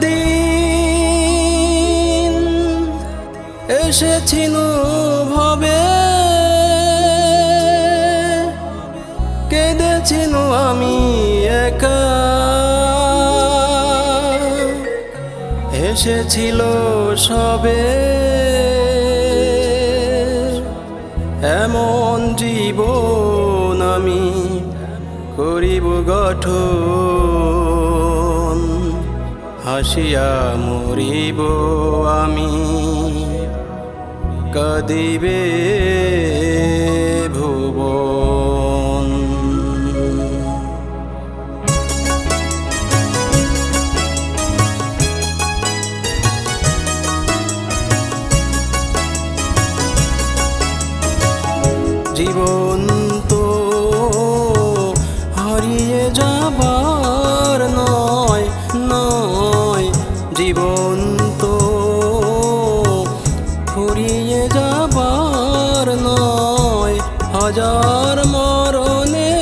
সেদিন এসেছিল ভাবে কেঁদেছিল আমি একা। এসেছিল সবে। এমন জীবন আমি করিব গঠন। হাসিয়া মরিব আমি। কদিবে ভুবন। জীবন তো হারিয়ে যাবার ফুরিয়ে যাবার নয় হাজার মরণে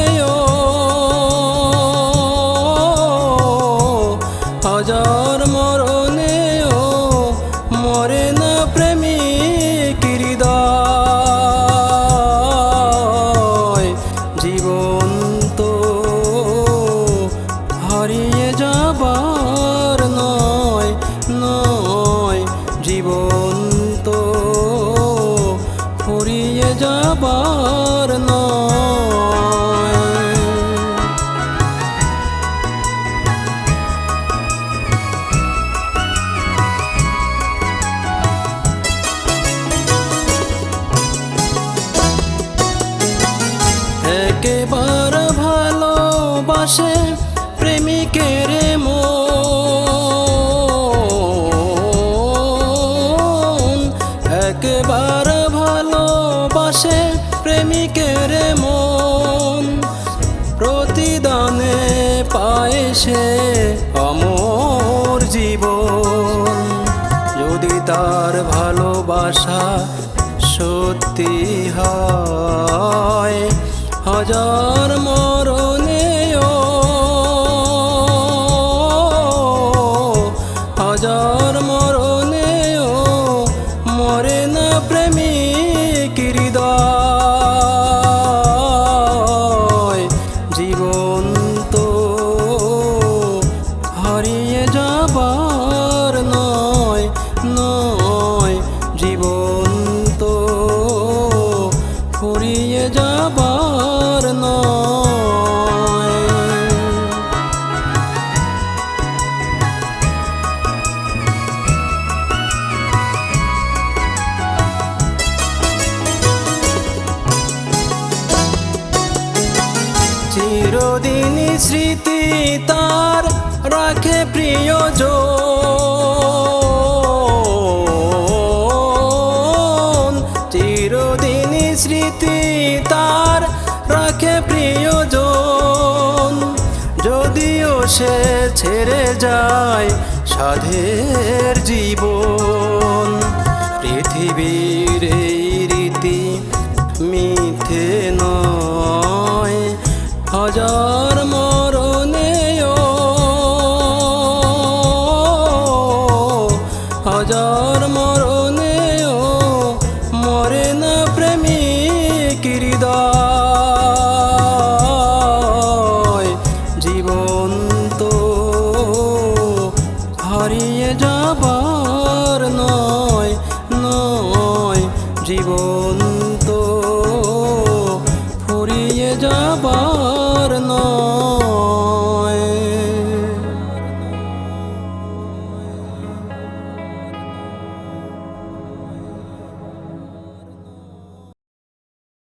হাজার যাবার নয়। একেবার ভালোবাসে প্রেমিকের একেবার ভালোবাসে সে অমর জীবন। যদি তার ভালোবাসা সত্যি হয় হাজার মরণেও চিরদিন স্মৃতি তার রাখে প্রিয়জন। চিরদিন স্মৃতি তার রাখে প্রিয় প্রিয়জন। যদিও সে ছেড়ে যায় সাধের জীবন। জীবন তো ফুরিয়ে যাবার